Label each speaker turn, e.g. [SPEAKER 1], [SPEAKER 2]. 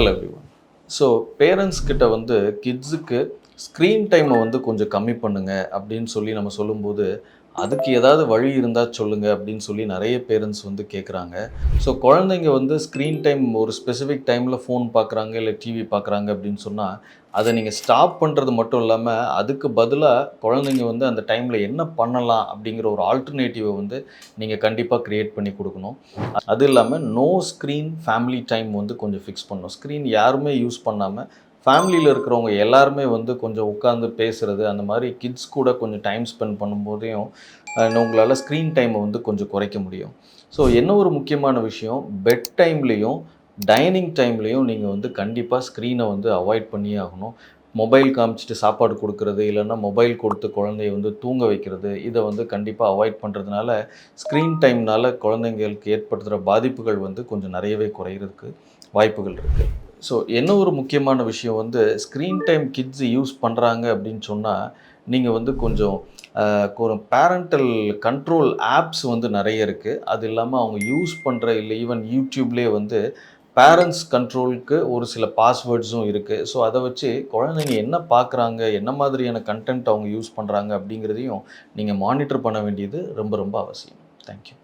[SPEAKER 1] Hello everyone so parents கிட்ட வந்து கிட்ஸுக்கு ஸ்க்ரீன் டைமை வந்து கொஞ்சம் கம்மி பண்ணுங்க அப்படின்னு சொல்லி நம்ம சொல்லும்போது அதுக்கு ஏதாவது வழி இருந்தால் சொல்லுங்கள் அப்படின்னு சொல்லி நிறைய பேரண்ட்ஸ் வந்து கேட்குறாங்க ஸோ குழந்தைங்க வந்து ஸ்க்ரீன் டைம் ஒரு ஸ்பெசிஃபிக் டைமில் ஃபோன் பார்க்குறாங்க இல்லை டிவி பார்க்குறாங்க அப்படின்னு சொன்னால் அதை நீங்கள் ஸ்டாப் பண்ணுறது மட்டும் இல்லாமல் அதுக்கு பதிலாக குழந்தைங்க வந்து அந்த டைமில் என்ன பண்ணலாம் அப்படிங்கிற ஒரு ஆல்டர்னேட்டிவை வந்து நீங்கள் கண்டிப்பாக க்ரியேட் பண்ணி கொடுக்கணும். அது இல்லாமல் நோ ஸ்க்ரீன் ஃபேமிலி டைம் வந்து கொஞ்சம் ஃபிக்ஸ் பண்ணணும். ஸ்க்ரீன் யாருமே யூஸ் பண்ணாமல் ஃபேமிலியில் இருக்கிறவங்க எல்லாருமே வந்து கொஞ்சம் உட்காந்து பேசுகிறது அந்த மாதிரி கிட்ஸ் கூட கொஞ்சம் டைம் ஸ்பெண்ட் பண்ணும்போதையும் உங்களால் ஸ்க்ரீன் டைமை வந்து கொஞ்சம் குறைக்க முடியும். ஸோ என்ன ஒரு முக்கியமான விஷயம்? பெட் டைம்லேயும் டைனிங் டைம்லேயும் நீங்கள் வந்து கண்டிப்பாக ஸ்க்ரீனை வந்து அவாய்ட் பண்ணியே ஆகணும். மொபைல் காமிச்சிட்டு சாப்பாடு கொடுக்கறது இல்லைன்னா மொபைல் கொடுத்து குழந்தைய வந்து தூங்க வைக்கிறது இதை வந்து கண்டிப்பாக அவாய்ட் பண்ணுறதுனால ஸ்க்ரீன் டைம்னால் குழந்தைங்களுக்கு ஏற்படுத்துகிற பாதிப்புகள் வந்து கொஞ்சம் நிறையவே குறையிறதுக்கு வாய்ப்புகள் இருக்குது ஸோ என்ன ஒரு முக்கியமான விஷயம் வந்து ஸ்க்ரீன் டைம் கிட்ஸ் யூஸ் பண்ணுறாங்க அப்படின்னு சொன்னால் நீங்கள் வந்து கொஞ்சம் ஒரு பேரண்டல் கண்ட்ரோல் ஆப்ஸ் வந்து நிறைய இருக்குது அது இல்லாமல் அவங்க யூஸ் பண்ணுற இல்லை ஈவன் யூடியூப்லேயே வந்து பேரண்ட்ஸ் கண்ட்ரோலுக்கு ஒரு சில பாஸ்வேர்ட்ஸும் இருக்குது ஸோ அதை வச்சு குழந்தைங்க என்ன பார்க்குறாங்க என்ன மாதிரியான கண்டென்ட் அவங்க யூஸ் பண்ணுறாங்க அப்படிங்கிறதையும் நீங்கள் மானிட்டர் பண்ண வேண்டியது ரொம்ப ரொம்ப அவசியம். தேங்க்யூ